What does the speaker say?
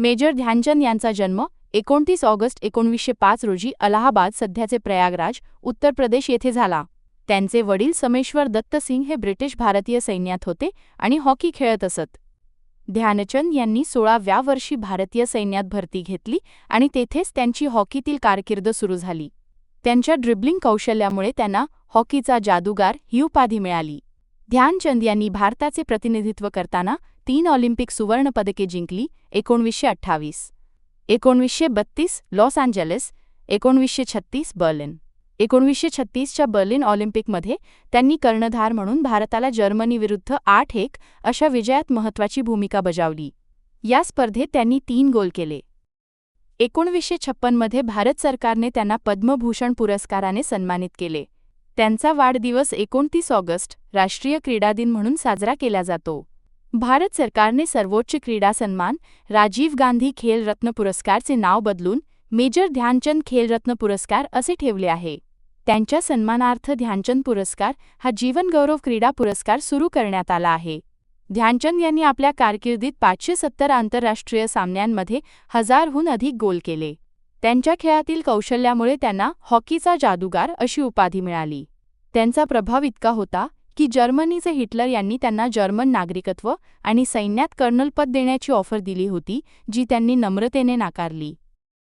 Major Dhyanchand यांचा जन्म एकोणतीस ऑगस्ट एकोणवीसशे पाच रोजी अलाहाबाद सध्याचे प्रयागराज उत्तर प्रदेश येथे झाला. त्यांचे वडील समेश्वर दत्त सिंग हे ब्रिटिश भारतीय सैन्यात होते आणि हॉकी खेळत असत. ध्यानचंद यांनी सोळाव्या वर्षी भारतीय सैन्यात भरती घेतली आणि तेथेच त्यांची हॉकीतील कारकीर्द सुरू झाली. त्यांच्या ड्रिब्लिंग कौशल्यामुळे त्यांना हॉकीचा जादूगार ही उपाधी मिळाली. ध्यानचंद यांनी भारताचे प्रतिनिधित्व करताना तीन ऑलिम्पिक सुवर्णपदके जिंकली एकोणवीसशे अठ्ठावीस एकोणवीसशे बत्तीस लॉस अँजेलेस एकोणवीसशे छत्तीस बर्लिन. एकोणवीसशे छत्तीसच्या बर्लिन ऑलिम्पिकमध्ये त्यांनी कर्णधार म्हणून भारताला जर्मनीविरुद्ध आठ एक अशा विजयात महत्त्वाची भूमिका बजावली. या स्पर्धेत त्यांनी तीन गोल केले. एकोणवीसशे छप्पनमध्ये भारत सरकारने त्यांना पद्मभूषण पुरस्काराने सन्मानित केले. त्यांचा वाढदिवस एकोणतीस ऑगस्ट राष्ट्रीय क्रीडा दिन म्हणून साजरा केला जातो. भारत सरकारने सर्वोच्च क्रीडा सन्मान राजीव गांधी खेलरत्न पुरस्कारचे नाव बदलून मेजर ध्यानचंद खेलरत्न पुरस्कार असे ठेवले आहे. त्यांच्या सन्मानार्थ ध्यानचंद पुरस्कार हा जीवनगौरव क्रीडा पुरस्कार सुरू करण्यात आला आहे. ध्यानचंद यांनी आपल्या कारकिर्दीत पाचशे सत्तर आंतरराष्ट्रीय सामन्यांमध्ये हजारहून अधिक गोल केले. त्यांच्या खेळातील कौशल्यामुळे त्यांना हॉकीचा जादूगार अशी उपाधी मिळाली. त्यांचा प्रभाव इतका होता की जर्मनीचे हिटलर यांनी त्यांना जर्मन नागरिकत्व आणि सैन्यात कर्नलपद देण्याची ऑफर दिली होती जी त्यांनी नम्रतेने नाकारली.